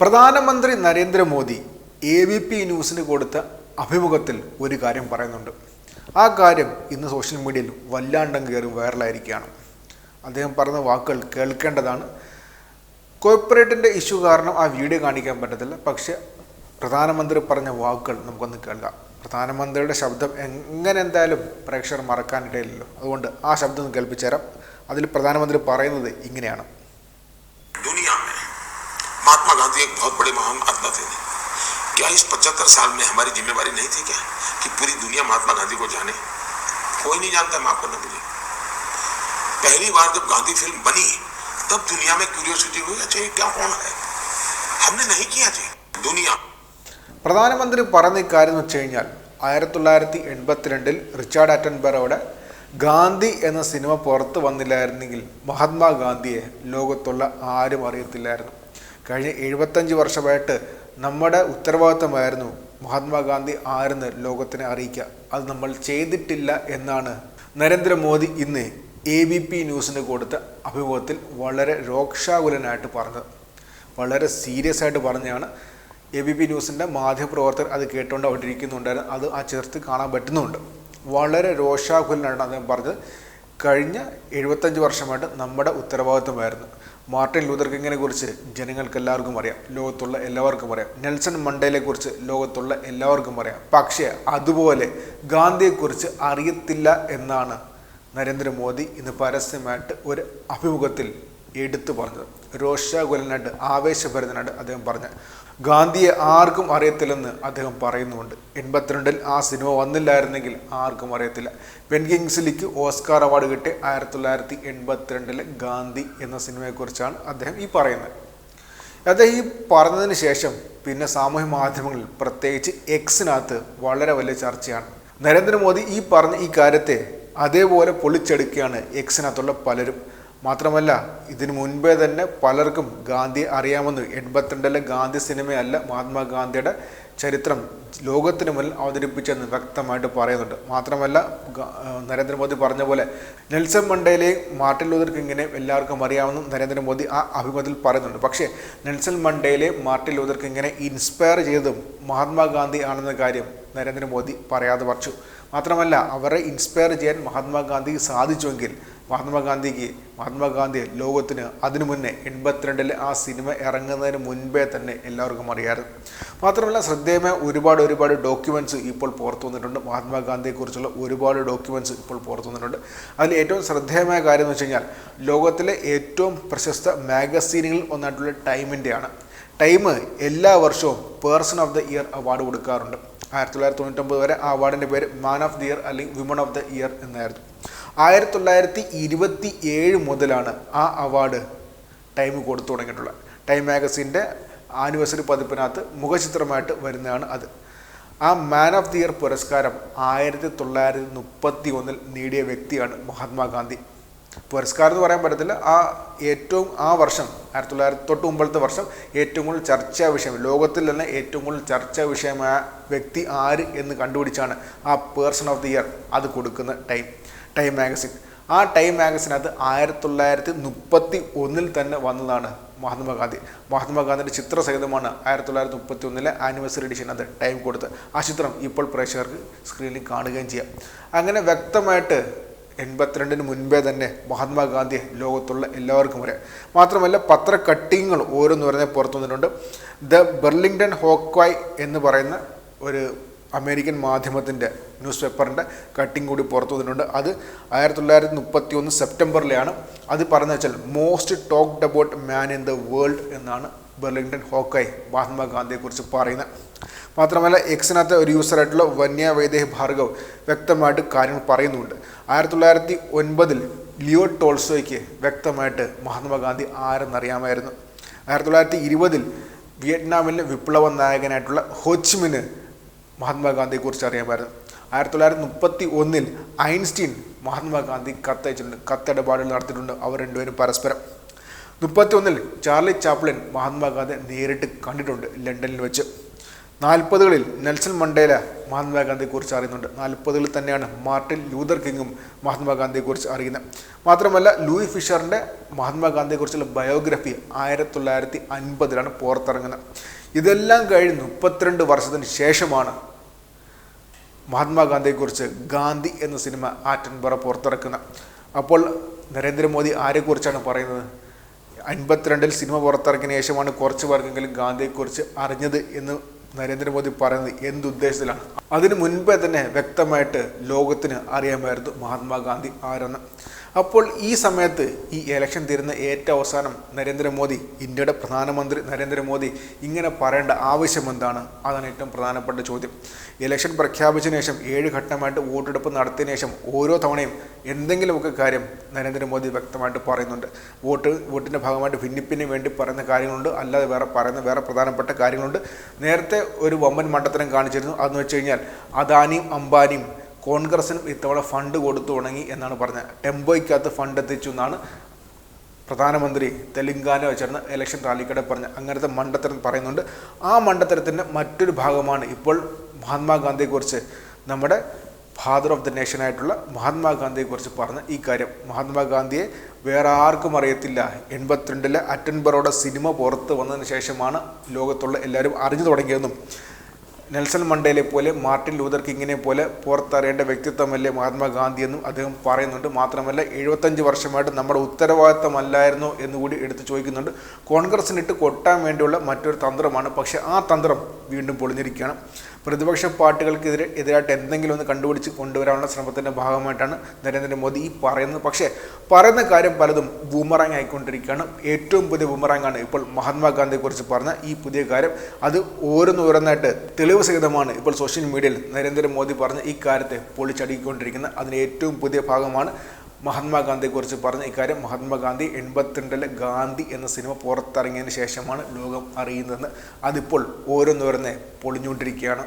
പ്രധാനമന്ത്രി Narendra Modi A V P ന്യൂസിന് കൊടുത്ത അഭിമുഖത്തിൽ ഒരു കാര്യം പറയുന്നുണ്ട്. ആ കാര്യം ഇന്ന് സോഷ്യൽ മീഡിയയിൽ വല്ലാണ്ടം കയറി വൈറലായിരിക്കുകയാണ്. അദ്ദേഹം പറഞ്ഞ വാക്കുകൾ കേൾക്കേണ്ടതാണ്. കോർപ്പറേറ്റിന്റെ ഇഷ്യൂ കാരണം ആ വീഡിയോ കാണിക്കാൻ പറ്റത്തില്ല. പക്ഷേ പ്രധാനമന്ത്രി പറഞ്ഞ വാക്കുകൾ നമുക്കൊന്ന് കേൾക്കാം. പ്രധാനമന്ത്രിയുടെ ശബ്ദം എങ്ങനെ എന്തായാലും പ്രേക്ഷകർ മറക്കാനിടയില്ലല്ലോ അതുകൊണ്ട് ആ ശബ്ദം ഒന്ന് കേൾപ്പിച്ചു തരാം അതിൽ പ്രധാനമന്ത്രി പറയുന്നത് ഇങ്ങനെയാണ്. महात्मा गांधी एक बहुत बड़े महान आत्मा थे क्या इस पचहत्तर साल में हमारी जिम्मेवारी नहीं थी क्या कि पूरी दुनिया महात्मा गांधी को जाने कोई नहीं जानता माफ करना मुझे पहली बार जब गांधी फिल्म बनी तब दुनिया में क्यूरियोसिटी हुई अच्छा ये क्या कौन है हमने नहीं किया जी दुनिया പ്രധാനമന്ത്രി പറഞ്ഞ കാര്യം എന്ന് വെച്ച് കഴിഞ്ഞാൽ ആയിരത്തി തൊള്ളായിരത്തി എൺപത്തിരണ്ടിൽ റിച്ചാർഡ് ആറ്റൻബറോടെ ഗാന്ധി എന്ന സിനിമ പുറത്തു വന്നില്ലായിരുന്നെങ്കിൽ മഹാത്മാഗാന്ധിയെ ലോകത്തുള്ള ആരും അറിയത്തില്ലായിരുന്നു കഴിഞ്ഞ എഴുപത്തഞ്ച് വർഷമായിട്ട് നമ്മുടെ ഉത്തരവാദിത്തമായിരുന്നു മഹാത്മാഗാന്ധി ആരെന്ന് ലോകത്തിനെ അറിയിക്കുക. അത് നമ്മൾ ചെയ്തിട്ടില്ല എന്നാണ് നരേന്ദ്രമോദി ഇന്ന് എ ബി പി ന്യൂസിന് കൊടുത്ത അഭിമുഖത്തിൽ വളരെ രോക്ഷാകുലനായിട്ട് പറഞ്ഞത്. വളരെ സീരിയസ് ആയിട്ട് പറഞ്ഞാണ് എ ബി പി ന്യൂസിന്റെ മാധ്യമപ്രവർത്തകർ അത് കേട്ടുകൊണ്ട് അവിടെ ഇരിക്കുന്നുണ്ടായിരുന്നു. അത് ആ ചേർത്ത് കാണാൻ പറ്റുന്നുണ്ട്. വളരെ രോഷാകുലനാണ് അദ്ദേഹം പറഞ്ഞത്. കഴിഞ്ഞ എഴുപത്തഞ്ച് വർഷമായിട്ട് നമ്മുടെ ഉത്തരവാദിത്വമായിരുന്നു. മാർട്ടിൻ ലൂതർ കിങ്ങിനെ കുറിച്ച് ജനങ്ങൾക്ക് എല്ലാവർക്കും അറിയാം. ലോകത്തുള്ള എല്ലാവർക്കും അറിയാം. നെൽസൺ മണ്ടേലെ കുറിച്ച് ലോകത്തുള്ള എല്ലാവർക്കും അറിയാം. പക്ഷേ അതുപോലെ ഗാന്ധിയെക്കുറിച്ച് അറിയത്തില്ല എന്നാണ് നരേന്ദ്രമോദി ഇന്ന് പരസ്യമായിട്ട് ഒരു അഭിമുഖത്തിൽ എടുത്തു പറഞ്ഞത്. രോഷാകുലനായിട്ട് ആവേശഭരിതനായിട്ട് അദ്ദേഹം പറഞ്ഞ ഗാന്ധിയെ ആർക്കും അറിയത്തില്ലെന്ന് അദ്ദേഹം പറയുന്നുണ്ട് എൺപത്തിരണ്ടിൽ ആ സിനിമ വന്നില്ലായിരുന്നെങ്കിൽ ആർക്കും അറിയത്തില്ല. വെൻ കിങ്സിലിക്ക് ഓസ്കാർ അവാർഡ് കിട്ടിയ ആയിരത്തി തൊള്ളായിരത്തി എൺപത്തിരണ്ടിലെ ഗാന്ധി എന്ന സിനിമയെക്കുറിച്ചാണ് അദ്ദേഹം ഈ പറയുന്നത്. അദ്ദേഹം ഈ പറഞ്ഞതിന് ശേഷം പിന്നെ സാമൂഹ്യ മാധ്യമങ്ങളിൽ പ്രത്യേകിച്ച് എക്സിനകത്ത് വളരെ വലിയ ചർച്ചയാണ്. നരേന്ദ്രമോദി ഈ പറഞ്ഞ ഈ കാര്യത്തെ അതേപോലെ പൊളിച്ചെടുക്കുകയാണ് എക്സിനകത്തുള്ള പലരും. മാത്രമല്ല ഇതിനു മുൻപേ തന്നെ പലർക്കും ഗാന്ധി അറിയാമെന്ന്. എൺപത്തിരണ്ടിലെ ഗാന്ധി സിനിമയല്ല മഹാത്മാഗാന്ധിയുടെ ചരിത്രം ലോകത്തിന് മുന്നിൽ അവതരിപ്പിച്ചെന്ന് വ്യക്തമായിട്ട് പറയുന്നുണ്ട്. മാത്രമല്ല നരേന്ദ്രമോദി പറഞ്ഞ പോലെ നെൽസൺ മണ്ടേലെയും മാർട്ടിൻ ലൂതർ കിങ്ങിനെയും എല്ലാവർക്കും അറിയാമെന്നും നരേന്ദ്രമോദി ആ അഭിമുഖത്തിൽ പറയുന്നുണ്ട്. പക്ഷേ നെൽസൺ മണ്ടേലെയും മാർട്ടിൻ ലൂതർ കിങ്ങിനെ ഇൻസ്പയർ ചെയ്തതും മഹാത്മാഗാന്ധി ആണെന്ന കാര്യം നരേന്ദ്രമോദി പറയാതെ വച്ചു മാത്രമല്ല അവരെ ഇൻസ്പയർ ചെയ്യാൻ മഹാത്മാഗാന്ധിക്ക് സാധിച്ചുവെങ്കിൽ മഹാത്മാഗാന്ധിക്ക് മഹാത്മാഗാന്ധി ലോകത്തിന് അതിനു മുന്നേ എൺപത്തിരണ്ടിൽ ആ സിനിമ ഇറങ്ങുന്നതിന് മുൻപേ തന്നെ എല്ലാവർക്കും അറിയാമായിരുന്നു. മാത്രമല്ല ശ്രദ്ധേയമായ ഒരുപാട് ഒരുപാട് ഡോക്യുമെന്റ്സ് ഇപ്പോൾ പുറത്തു വന്നിട്ടുണ്ട്. മഹാത്മാഗാന്ധിയെക്കുറിച്ചുള്ള ഒരുപാട് ഡോക്യുമെന്റ്സ് ഇപ്പോൾ പുറത്തു വന്നിട്ടുണ്ട്. അതിൽ ഏറ്റവും ശ്രദ്ധേയമായ കാര്യം എന്ന് വെച്ച് കഴിഞ്ഞാൽ ലോകത്തിലെ ഏറ്റവും പ്രശസ്ത മാഗസീനുകളിൽ ഒന്നായിട്ടുള്ള ടൈമിന്റെയാണ്. ടൈം എല്ലാ വർഷവും person of the year award കൊടുക്കാറുണ്ട്. ആയിരത്തി തൊള്ളായിരത്തി തൊണ്ണൂറ്റൊമ്പത് വരെ ആ അവാർഡിന്റെ പേര് മാൻ ഓഫ് ദി ഇയർ അല്ലെങ്കിൽ വിമൺ ഓഫ് ദ ഇയർ എന്നായിരുന്നു. ആയിരത്തി തൊള്ളായിരത്തി ഇരുപത്തി ഏഴ് മുതലാണ് ആ അവാർഡ് ടൈം കൊടുത്തു തുടങ്ങിയിട്ടുള്ളത്. ടൈം മാഗസിന്റെ ആനിവേഴ്സറി പതിപ്പിനകത്ത് മുഖചിത്രമായിട്ട് വരുന്നതാണ് അത്. ആ മാൻ ഓഫ് ദി ഇയർ പുരസ്കാരം ആയിരത്തി തൊള്ളായിരത്തി മുപ്പത്തി ഒന്നിൽ നേടിയ വ്യക്തിയാണ് മഹാത്മാഗാന്ധി. പുരസ്കാരം എന്ന് പറയാൻ പറ്റത്തില്ല. ആ ഏറ്റവും ആ വർഷം ആയിരത്തി തൊള്ളായിരത്തി തൊട്ട് മുമ്പത്തെ വർഷം ഏറ്റവും കൂടുതൽ ചർച്ചാ വിഷയം ലോകത്തിൽ തന്നെ ഏറ്റവും കൂടുതൽ ചർച്ചാ വിഷയമായ വ്യക്തി ആര് എന്ന് കണ്ടുപിടിച്ചാണ് ആ പേഴ്സൺ ഓഫ് ദി ഇയർ അത് കൊടുക്കുന്ന ടൈം ടൈം മാഗസിൻ. ആ ടൈം മാഗസിനകത്ത് ആയിരത്തി തൊള്ളായിരത്തി മുപ്പത്തി ഒന്നിൽ തന്നെ വന്നതാണ് മഹാത്മാഗാന്ധി. മഹാത്മാഗാന്ധിയുടെ ചിത്രസഹിതമാണ് ആയിരത്തി തൊള്ളായിരത്തി മുപ്പത്തി ഒന്നിലെ ആനിവേഴ്സറി എഡിഷൻ അത് ടൈം കൊടുത്ത് ആ ചിത്രം ഇപ്പോൾ പ്രേക്ഷകർക്ക് സ്ക്രീനിൽ കാണുകയും ചെയ്യാം. അങ്ങനെ വ്യക്തമായിട്ട് എൺപത്തിരണ്ടിന് മുൻപേ തന്നെ മഹാത്മാഗാന്ധി ലോകത്തുള്ള എല്ലാവർക്കും വരെ. മാത്രമല്ല പത്ര കട്ടിങ്ങുകൾ ഓരോന്ന് പറഞ്ഞാൽ പുറത്തു വന്നിട്ടുണ്ട്. ദ ബെർലിംഗ്ടൺ ഹോക്വായ് എന്ന് പറയുന്ന ഒരു അമേരിക്കൻ മാധ്യമത്തിന്റെ ന്യൂസ് പേപ്പറിന്റെ കട്ടിങ് കൂടി പുറത്തു വന്നിട്ടുണ്ട്. അത് ആയിരത്തി തൊള്ളായിരത്തി മുപ്പത്തി ഒന്ന് സെപ്റ്റംബറിലാണ്. അത് പറഞ്ഞു വെച്ചാൽ most talked about man in the world എന്നാണ് ബെർലിംഗ്ടൺ ഹോക്കായ് മഹാത്മാഗാന്ധിയെക്കുറിച്ച് പറയുന്നത്. മാത്രമല്ല എക്സിനകത്ത് ഒരു യൂസറായിട്ടുള്ള വന്യ വൈദേഹ് ഭാർഗവ് വ്യക്തമായിട്ട് കാര്യങ്ങൾ പറയുന്നുണ്ട്. ആയിരത്തി തൊള്ളായിരത്തി ഒൻപതിൽ ലിയോ ടോൾസോയ്ക്ക് വ്യക്തമായിട്ട് മഹാത്മാഗാന്ധി ആരെന്നറിയാമായിരുന്നു. ആയിരത്തി തൊള്ളായിരത്തി ഇരുപതിൽ വിയറ്റ്നാമിലെ വിപ്ലവ നായകനായിട്ടുള്ള ഹോച്ചിമിന് മഹാത്മാഗാന്ധിയെക്കുറിച്ച് അറിയാമായിരുന്നു. ആയിരത്തി തൊള്ളായിരത്തി മുപ്പത്തി ഒന്നിൽ ഐൻസ്റ്റീൻ മഹാത്മാഗാന്ധി കത്തയച്ചിട്ടുണ്ട്. കത്തിടപാടുകൾ നടത്തിയിട്ടുണ്ട് അവർ രണ്ടുപേരും പരസ്പരം. മുപ്പത്തി ഒന്നിൽ ചാർലി ചാപ്ലിൻ മഹാത്മാഗാന്ധി നേരിട്ട് കണ്ടിട്ടുണ്ട് ലണ്ടനിൽ വെച്ച്. നാൽപ്പതുകളിൽ നെൽസൺ മണ്ടേല മഹാത്മാഗാന്ധിയെക്കുറിച്ച് അറിയുന്നുണ്ട്. നാൽപ്പതുകളിൽ തന്നെയാണ് മാർട്ടിൻ ലൂതർ കിങ്ങും മഹാത്മാഗാന്ധിയെക്കുറിച്ച് അറിയുന്നത്. മാത്രമല്ല ലൂയി ഫിഷറിന്റെ മഹാത്മാഗാന്ധിയെക്കുറിച്ചുള്ള ബയോഗ്രഫി ആയിരത്തി തൊള്ളായിരത്തി അൻപതിലാണ് പുറത്തിറങ്ങുന്നത്. ഇതെല്ലാം കഴിഞ്ഞ് മുപ്പത്തിരണ്ട് വർഷത്തിന് ശേഷമാണ് മഹാത്മാഗാന്ധിയെക്കുറിച്ച് ഗാന്ധി എന്ന സിനിമ ആറ്റൻബറ പുറത്തിറക്കുന്നത്. അപ്പോൾ നരേന്ദ്രമോദി ആരെക്കുറിച്ചാണ് പറയുന്നത്? അൻപത്തിരണ്ടിൽ സിനിമ പുറത്തിറക്കിയ ശേഷമാണ് കുറച്ച് പേർക്കെങ്കിലും ഗാന്ധിയെക്കുറിച്ച് അറിഞ്ഞത് എന്ന് നരേന്ദ്രമോദി പറയുന്നത് എന്തുദ്ദേശത്തിലാണ്? അതിനു മുൻപേ തന്നെ വ്യക്തമായിട്ട് ലോകത്തിന് അറിയാമായിരുന്നു മഹാത്മാഗാന്ധി ആരെന്ന് അപ്പോൾ ഈ സമയത്ത് ഈ ഇലക്ഷൻ തീരുന്ന ഏറ്റവും അവസാനം നരേന്ദ്രമോദി ഇന്ത്യയുടെ പ്രധാനമന്ത്രി നരേന്ദ്രമോദി ഇങ്ങനെ പറയേണ്ട ആവശ്യം എന്താണ്? അതാണ് ഏറ്റവും പ്രധാനപ്പെട്ട ചോദ്യം. ഇലക്ഷൻ പ്രഖ്യാപിച്ചതിന് ശേഷം ഏഴ് ഘട്ടമായിട്ട് വോട്ടെടുപ്പ് നടത്തിയതിനു ശേഷം ഓരോ തവണയും എന്തെങ്കിലുമൊക്കെ കാര്യം നരേന്ദ്രമോദി വ്യക്തമായിട്ട് പറയുന്നുണ്ട്. വോട്ട് വോട്ടിന്റെ ഭാഗമായിട്ട് ഭിന്നിപ്പിന് വേണ്ടി പറയുന്ന കാര്യങ്ങളുണ്ട്. അല്ലാതെ വേറെ പറയുന്ന വേറെ പ്രധാനപ്പെട്ട കാര്യങ്ങളുണ്ട്. നേരത്തെ ഒരു വമ്പൻ മണ്ടത്തരം കാണിച്ചിരുന്നു. അതെന്ന് വെച്ച് കഴിഞ്ഞാൽ അദാനിയും അംബാനിയും കോൺഗ്രസിനും ഇത്തവണ ഫണ്ട് കൊടുത്തു തുടങ്ങി എന്നാണ് പറഞ്ഞത്. ടെമ്പോയ്ക്കകത്ത് ഫണ്ട് എത്തിച്ചു എന്നാണ് പ്രധാനമന്ത്രി തെലങ്കാന വെച്ചിരുന്ന ഇലക്ഷൻ റാലിക്കിടെ പറഞ്ഞ അങ്ങനത്തെ മണ്ടത്തരം പറയുന്നുണ്ട്. ആ മണ്ടത്തരത്തിന്റെ മറ്റൊരു ഭാഗമാണ് ഇപ്പോൾ മഹാത്മാഗാന്ധിയെക്കുറിച്ച് നമ്മുടെ ഫാദർ ഓഫ് ദ നേഷൻ ആയിട്ടുള്ള മഹാത്മാഗാന്ധിയെക്കുറിച്ച് പറഞ്ഞ ഈ കാര്യം. മഹാത്മാഗാന്ധിയെ വേറെ ആർക്കും അറിയത്തില്ല. എൺപത്തിരണ്ടിലെ അറ്റൻബറോടെ സിനിമ പുറത്ത് വന്നതിന് ശേഷമാണ് ലോകത്തുള്ള എല്ലാവരും അറിഞ്ഞു തുടങ്ങിയതെന്നും നെൽസൺ മണ്ടേലെ പോലെ മാർട്ടിൻ ലൂതർ കിങ്ങിനെ പോലെ പുറത്തറിയേണ്ട വ്യക്തിത്വമല്ലേ മഹാത്മാഗാന്ധി എന്നും അദ്ദേഹം പറയുന്നുണ്ട്. മാത്രമല്ല എഴുപത്തഞ്ച് വർഷമായിട്ട് നമ്മുടെ ഉത്തരവാദിത്തമല്ലായിരുന്നോ എന്നുകൂടി എടുത്തു ചോദിക്കുന്നുണ്ട്. കോൺഗ്രസിനിട്ട് കൊട്ടാൻ വേണ്ടിയുള്ള മറ്റൊരു തന്ത്രമാണ്. പക്ഷേ ആ തന്ത്രം വീണ്ടും പൊളിഞ്ഞിരിക്കുകയാണ്. പ്രതിപക്ഷ പാർട്ടികൾക്കെതിരെ എതിരായിട്ട് എന്തെങ്കിലും ഒന്ന് കണ്ടുപിടിച്ച് കൊണ്ടുവരാനുള്ള ശ്രമത്തിന്റെ ഭാഗമായിട്ടാണ് നരേന്ദ്രമോദി ഈ പറയുന്നത്. പക്ഷേ പറയുന്ന കാര്യം പലതും ബൂമറാങ് ആയിക്കൊണ്ടിരിക്കുകയാണ്. ഏറ്റവും പുതിയ ബൂമറാങ്ങാണ് ഇപ്പോൾ മഹാത്മാഗാന്ധിയെക്കുറിച്ച് പറഞ്ഞ ഈ പുതിയ കാര്യം. അത് ഓരോന്നോരോന്നായിട്ട് തെളിവ് സഹിതമാണ് ഇപ്പോൾ സോഷ്യൽ മീഡിയയിൽ നരേന്ദ്രമോദി പറഞ്ഞ ഈ കാര്യത്തെ പൊളിച്ചടുക്കിക്കൊണ്ടിരിക്കുന്നത്. അതിന് ഏറ്റവും പുതിയ ഭാഗമാണ് മഹാത്മാഗാന്ധിയെക്കുറിച്ച് പറഞ്ഞ ഇക്കാര്യം. മഹാത്മാഗാന്ധി എൺപത്തിരണ്ടിലെ ഗാന്ധി എന്ന സിനിമ പുറത്തിറങ്ങിയതിന് ശേഷമാണ് ലോകം അറിയുന്നതെന്ന്. അതിപ്പോൾ ഓരോന്നോരോന്നെ പൊളിഞ്ഞുകൊണ്ടിരിക്കുകയാണ്.